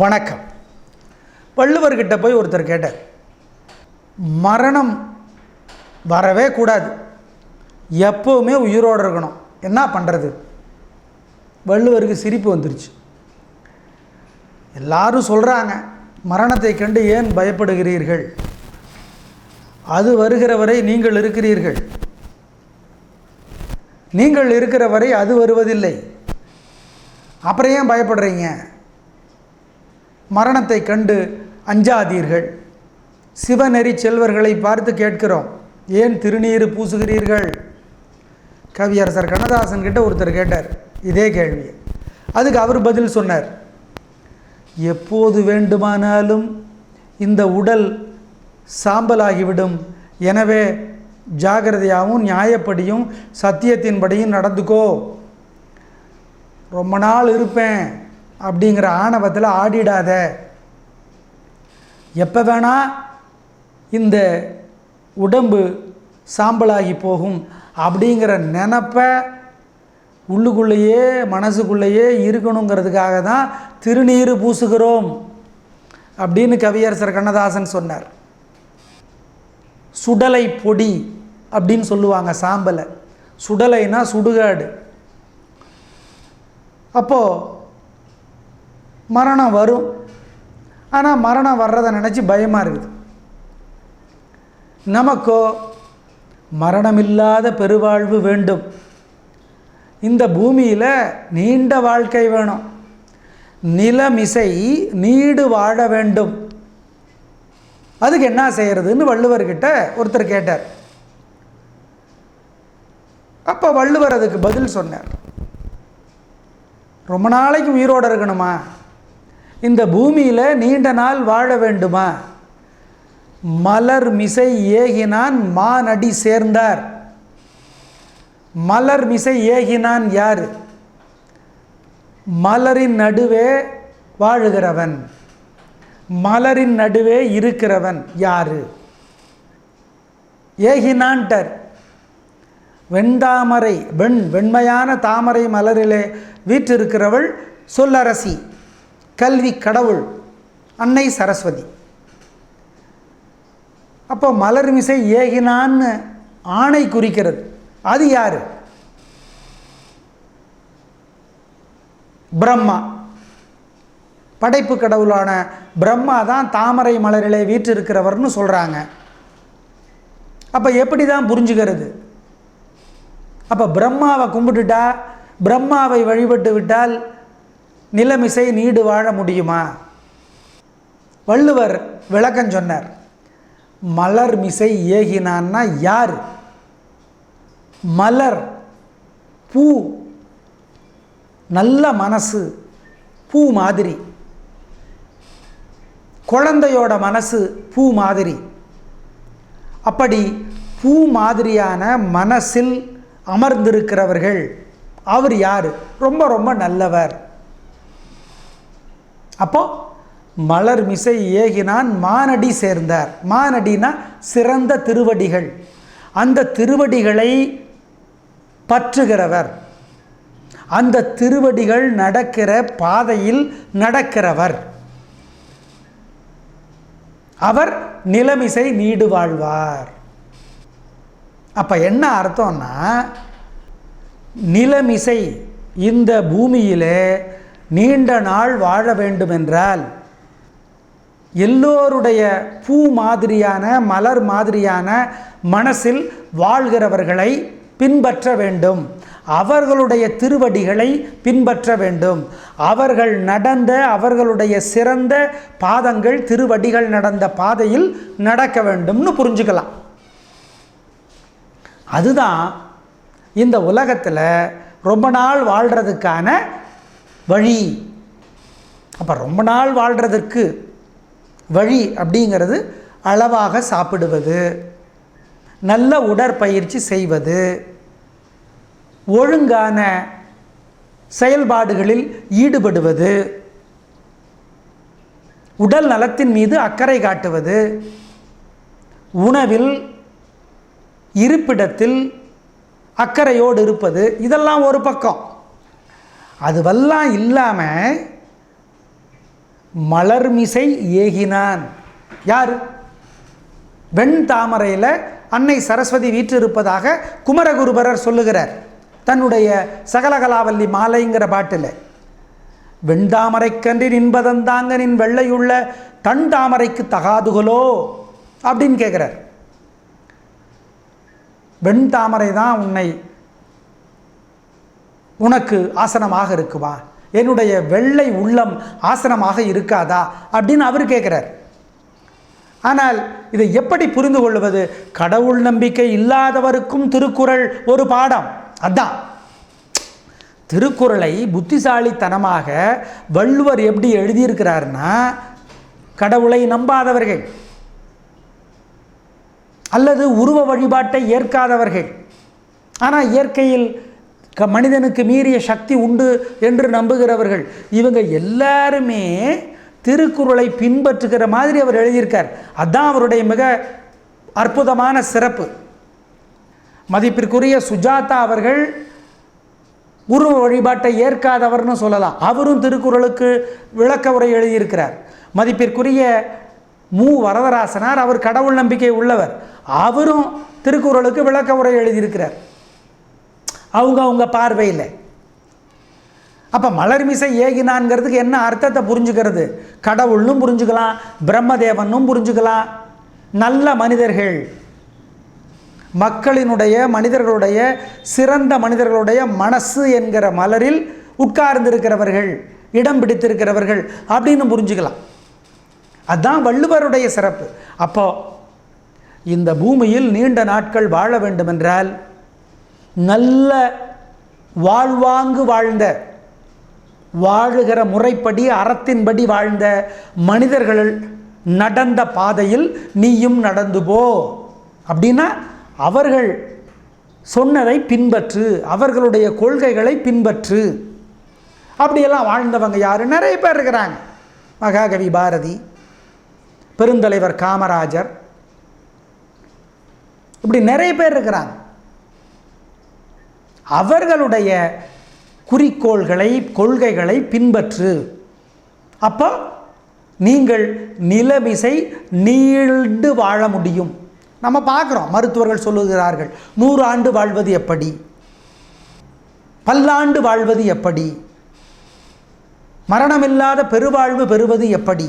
வணக்கம். வள்ளுவர்கிட்ட போய் ஒருத்தர் கேட்டார் மரணம் வரவே கூடாது. எப்போவுமே உயிரோடு இருக்கணும். என்ன பண்ணுறது வள்ளுவருக்கு சிரிப்பு வந்துருச்சு. எல்லாரும் சொல்கிறாங்க மரணத்தை கண்டு ஏன் பயப்படுகிறீர்கள்? அது வருகிற வரை நீங்கள் இருக்கிறீர்கள். நீங்கள் இருக்கிற வரை அது வருவதில்லை. அப்புறம் ஏன் பயப்படுறீங்க? மரணத்தை கண்டு அஞ்சாதீர்கள். சிவநெறி செல்வர்களை பார்த்து கேட்கிறோம். ஏன் திருநீறு பூசுகிறீர்கள்? கவியரசர் கண்ணதாசன் கிட்ட ஒருத்தர் கேட்டார். இதே கேள்வி அதுக்கு அவர் பதில் சொன்னார். எப்போது வேண்டுமானாலும் இந்த உடல் சாம்பலாகிவிடும். எனவே ஜாகிரதையாகவும் நியாயப்படியும் சத்தியத்தின்படியும் நடந்துக்கோ. ரொம்ப நாள் இருப்பேன். அப்படிங்கிற ஆணவத்தில் ஆடிடாத. எப்போ வேணா இந்த உடம்பு சாம்பலாகி போகும் அப்படிங்கிற நினப்பை உள்ளுக்குள்ளேயே மனசுக்குள்ளேயே இருக்கணுங்கிறதுக்காக தான் திருநீர் பூசுகிறோம் அப்படின்னு கவியரசர் கண்ணதாசன் சொன்னார். சுடலை பொடி அப்படின்னு சொல்லுவாங்க சாம்பலை. சுடலைனா சுடுகாடு. அப்போது மரணம் வரும். ஆனால் மரணம் வர்றதை நினச்சி பயமாக இருக்குது. நமக்கோ மரணமில்லாத பெருவாழ்வு வேண்டும். இந்த பூமியில் நீண்ட வாழ்க்கை வேணும். நிலமிசை நீடு வாழ வேண்டும். அதுக்கு என்ன செய்கிறதுன்னு வள்ளுவர்கிட்ட ஒருத்தர் கேட்டார். அப்போ வள்ளுவர் அதுக்கு பதில் சொன்னார். ரொம்ப நாளைக்கு உயிரோடு இருக்கணுமா? இந்த பூமியில் நீண்ட நாள் வாழ வேண்டுமா? மலர் மிசை ஏகினான் மானடி சேர்ந்தார். மலர் மிசை ஏகினான் யார்? மலரின் நடுவே வாழுகிறவன். மலரின் நடுவே இருக்கிறவன் யாரு? ஏகினான்டர் வெண்தாமரை வெண் வெண்மையான தாமரை மலரிலே வீற்றிருக்கிறவள் சொல்லரசி. கல்வி கடவுள் அன்னை சரஸ்வதி. அப்போ மலர் மிசை ஏகினான்னு ஆணை குறிக்கிறது. அது யார்? பிரம்மா. படைப்பு கடவுளான பிரம்மா தான் தாமரை மலரிலே வீற்றிருக்கிறவர்னு சொல்கிறாங்க அப்போ எப்படி தான் புரிஞ்சுக்கிறது? அப்போ பிரம்மாவை கும்பிட்டுட்டா பிரம்மாவை வழிபட்டு விட்டால் நிலமிசை நீடு வாழ முடியுமா? வள்ளுவர் விளக்கம் சொன்னார் மலர் மிசை ஏகினான்னா யார்? மலர் பூ நல்ல மனசு பூ மாதிரி. குழந்தையோட மனசு பூ மாதிரி. அப்படி பூ மாதிரியான மனசில் அமர்ந்திருக்கிறவர்கள் அவர் யார்? ரொம்ப ரொம்ப நல்லவர். அப்போது மலர் மிசை ஏகினான் மானடி சேர்ந்தார். மானடினா சிறந்த திருவடிகள். அந்த திருவடிகளை பற்றுகிறவர். அந்த திருவடிகள் நடக்கிற பாதையில் நடக்கிறவர். அவர் நிலமிசை நீடு வாழ்வார். அப்போ என்ன அர்த்தம்னா நிலமிசை இந்த பூமியிலே நீண்ட நாள் வாழ வேண்டுமென்றால் எல்லோருடைய பூ மாதிரியான மலர் மாதிரியான மனசில் வாழ்கிறவர்களை பின்பற்ற வேண்டும். அவர்களுடைய திருவடிகளை பின்பற்ற வேண்டும். அவர்கள் நடந்த அவர்களுடைய சிறந்த பாதங்கள் திருவடிகள் நடந்த பாதையில் நடக்க வேண்டும்னு புரிஞ்சுக்கலாம். அதுதான் இந்த உலகத்தில் ரொம்ப நாள் வாழ்கிறதுக்கான வழி. அப்போ ரொம்ப நாள் வாழ்கிறதுக்கு வழி அப்படிங்கிறது அளவாக சாப்பிடுவது நல்ல உடற்பயிற்சி செய்வது ஒழுங்கான செயல்பாடுகளில் ஈடுபடுவது உடல் நலத்தின் மீது அக்கறை காட்டுவது உணவில் இருப்பிடத்தில் அக்கறையோடு இருப்பது இதெல்லாம் ஒரு பக்கம். அதுவெல்லாம் இல்லாமல் மலர்மிசை ஏகினான். யார்? வெண் தாமரையில் அன்னை சரஸ்வதி வீற்றிருப்பதாக குமரகுருபரர் சொல்லுகிறார். தன்னுடைய சகலகலாவல்லி மாலைங்கிற பாட்டில் வெண்தாமரைக்கன்றி நின்பதந்தாங்க நின் வெள்ளையுள்ள தன் தாமரைக்கு தகாதுகளோ? அப்படின்னு கேட்குறார் வெண் தாமரை தான் உன்னை உனக்கு ஆசனமாக இருக்குமா? என்னுடைய வெள்ளை உள்ளம் ஆசனமாக இருக்காதா? அப்படின்னு அவர் கேட்குறார் ஆனால் இதை எப்படி புரிந்து கொள்வது? கடவுள் நம்பிக்கை இல்லாதவருக்கும் திருக்குறள் ஒரு பாடம். அதான். திருக்குறளை புத்திசாலித்தனமாக வள்ளுவர் எப்படி எழுதியிருக்கிறார்னா கடவுளை நம்பாதவர்கள் அல்லது உருவ வழிபாட்டை ஏற்காதவர்கள். ஆனால் இயற்கையில் க மனிதனுக்கு மீறிய சக்தி உண்டு என்று நம்புகிறவர்கள். இவங்க எல்லாருமே திருக்குறளை பின்பற்றுகிற மாதிரி அவர் எழுதியிருக்கார். அதுதான் அவருடைய மிக அற்புதமான சிறப்பு. மதிப்பிற்குரிய சுஜாதா அவர்கள் உருவ வழிபாட்டை ஏற்காதவர்னு சொல்லலாம். அவரும் திருக்குறளுக்கு விளக்க உரை எழுதியிருக்கிறார். மதிப்பிற்குரிய மு. வரதராசனார் அவர் கடவுள் நம்பிக்கை உள்ளவர். அவரும் திருக்குறளுக்கு விளக்க உரை எழுதியிருக்கிறார். அவங்க அவங்க பார்வையில். அப்போ மலர்மிசை ஏகினான்ங்கிறதுக்கு என்ன அர்த்தத்தை புரிஞ்சுக்கிறது? கடவுள்னும் புரிஞ்சுக்கலாம் பிரம்மதேவனும் புரிஞ்சுக்கலாம். நல்ல மனிதர்கள். மக்களினுடைய மனிதர்களுடைய சிறந்த மனிதர்களுடைய மனசு என்கிற மலரில் உட்கார்ந்திருக்கிறவர்கள் இடம் பிடித்திருக்கிறவர்கள் அப்படின்னு புரிஞ்சுக்கலாம். அதுதான் வள்ளுவருடைய சிறப்பு. அப்போ இந்த பூமியில் நீண்ட நாட்கள் வாழ வேண்டுமென்றால் நல்ல வாழ்வாங்கு வாழ்ந்த வாழுகிற முறைப்படி அறத்தின்படி வாழ்ந்த மனிதர்கள் நடந்த பாதையில் நீயும் நடந்து போ. அப்படின்னா அவர்கள் சொன்னதை பின்பற்று அவர்களுடைய கொள்கைகளை பின்பற்று. அப்படியெல்லாம் வாழ்ந்தவங்க யார்? நிறைய பேர் இருக்கிறாங்க. மகாகவி பாரதி பெருந்தலைவர் காமராஜர். இப்படி நிறைய பேர் இருக்கிறாங்க. அவர்களுடைய குறிக்கோள்களை கொள்கைகளை பின்பற்று. அப்போ நீங்கள் நிலமிசை நீண்டு வாழ முடியும். நம்ம பார்க்குறோம் மருத்துவர்கள் சொல்லுகிறார்கள் நூறு ஆண்டு வாழ்வது எப்படி? பல்லாண்டு வாழ்வது எப்படி? மரணமில்லாத பெருவாழ்வு பெறுவது எப்படி?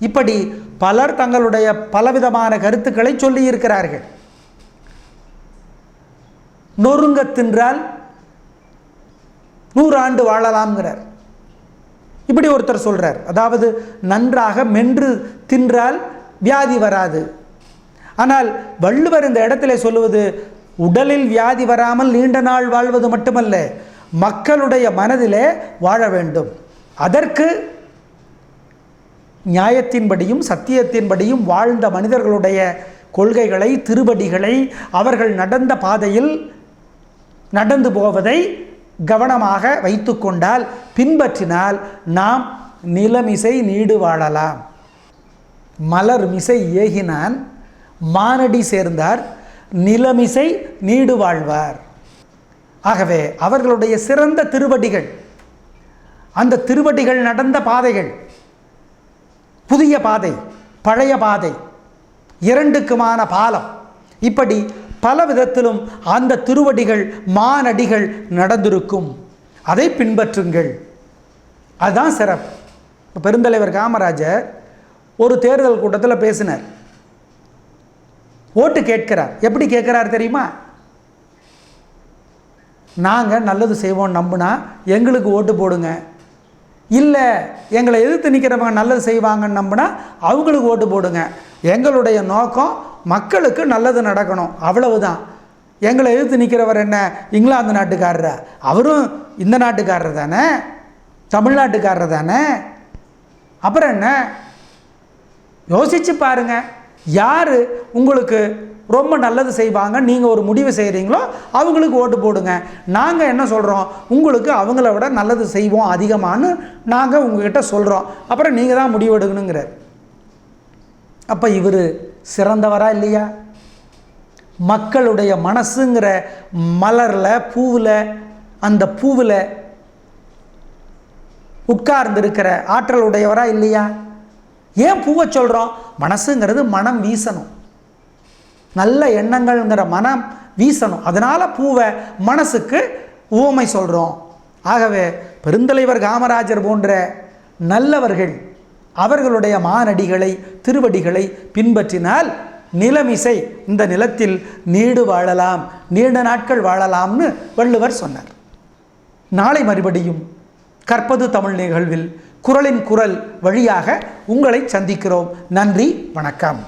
இப்படி பலர் தங்களுடைய பலவிதமான கருத்துக்களை சொல்லியிருக்கிறார்கள். நொறுங்க தின்றால் நூறு ஆண்டு வாழலாம்ங்கிறார். இப்படி ஒருத்தர் சொல்கிறார் அதாவது நன்றாக மென்று தின்றால் வியாதி வராது. ஆனால் வள்ளுவர் இந்த இடத்துல சொல்லுவது உடலில் வியாதி வராமல் நீண்ட நாள் வாழ்வது மட்டுமல்ல மக்களுடைய மனதிலே வாழ வேண்டும். அதற்கு நியாயத்தின்படியும் சத்தியத்தின்படியும் வாழ்ந்த மனிதர்களுடைய கொள்கைகளை திருவடிகளை அவர்கள் நடந்த பாதையில் நடந்து போவதை கவனமாக வைத்துக்கொண்டால் பின்பற்றினால் நாம் நிலமிசை நீடு வாழலாம். மலர் மிசை ஏகினான் மானடி சேர்ந்தார் நிலமிசை நீடு வாழ்வார். ஆகவே அவர்களுடைய சிறந்த திருவடிகள் அந்த திருவடிகள் நடந்த பாதைகள் புதிய பாதை பழைய பாதை இரண்டுக்குமான பாலம் இப்படி பல விதத்திலும் அந்த திருவடிகள் மானடிகள் நடந்திருக்கும். அதை பின்பற்றுங்கள். அதுதான் சிறப்பு. இப்போ பெருந்தலைவர் காமராஜர் ஒரு தேர்தல் கூட்டத்தில் பேசினார். ஓட்டு கேட்கிறார். எப்படி கேட்குறார் தெரியுமா? நாங்கள் நல்லது செய்வோம் நம்புனா எங்களுக்கு ஓட்டு போடுங்க. இல்லை எங்களை எதிர்த்து நிற்கிறவங்க நல்லது செய்வாங்கன்னு நம்பினா அவங்களுக்கு ஓட்டு போடுங்க. எங்களுடைய நோக்கம் மக்களுக்கு நல்லது நடக்கணும். அவ்வளவுதான். எங்களை எதிர்த்து நிற்கிறவர் என்ன? இங்கிலாந்து நாட்டுக்காரரா? அவரும் இந்த நாட்டுக்காரர் தானே? தமிழ்நாட்டுக்காரர் தானே? அப்புறம் என்ன? யோசிச்சு பாருங்க. யார் உங்களுக்கு ரொம்ப நல்லது செய்வாங்க நீங்கள் ஒரு முடிவு செய்கிறீங்களோ அவங்களுக்கு ஓட்டு போடுங்க. நாங்கள் என்ன சொல்கிறோம் உங்களுக்கு அவங்கள விட நல்லது செய்வோம் அதிகமானு நாங்கள் உங்ககிட்ட சொல்கிறோம் அப்புறம் நீங்கள் தான் முடிவு எடுக்கணுங்கிறார். அப்போ இவர் சிறந்தவரா இல்லையா? மக்களுடைய மனசுங்கிற மலரில் பூவில் அந்த பூவில் உட்கார்ந்திருக்கிற ஆற்றல் உடையவரா இல்லையா? ஏன் பூவை சொல்கிறோம் மனசுங்கிறது மனம் வீசணும். நல்ல எண்ணங்கள்ங்கிற மனம் வீசணும். அதனால் பூவை மனசுக்கு ஊமை சொல்கிறோம் ஆகவே பெருந்தலைவர் காமராஜர் போன்ற நல்லவர்கள் அவர்களுடைய மானடிகளை திருவடிகளை பின்பற்றினால் நிலமிசை இந்த நிலத்தில் நீடு வாழலாம் நீண்ட நாட்கள் வாழலாம்னு வள்ளுவர் சொன்னார். நாளை மறுபடியும் கற்பது தமிழ் நிகழ்வில் குரலின் குரல் வழியாக உங்களை சந்திக்கிறோம். நன்றி வணக்கம்.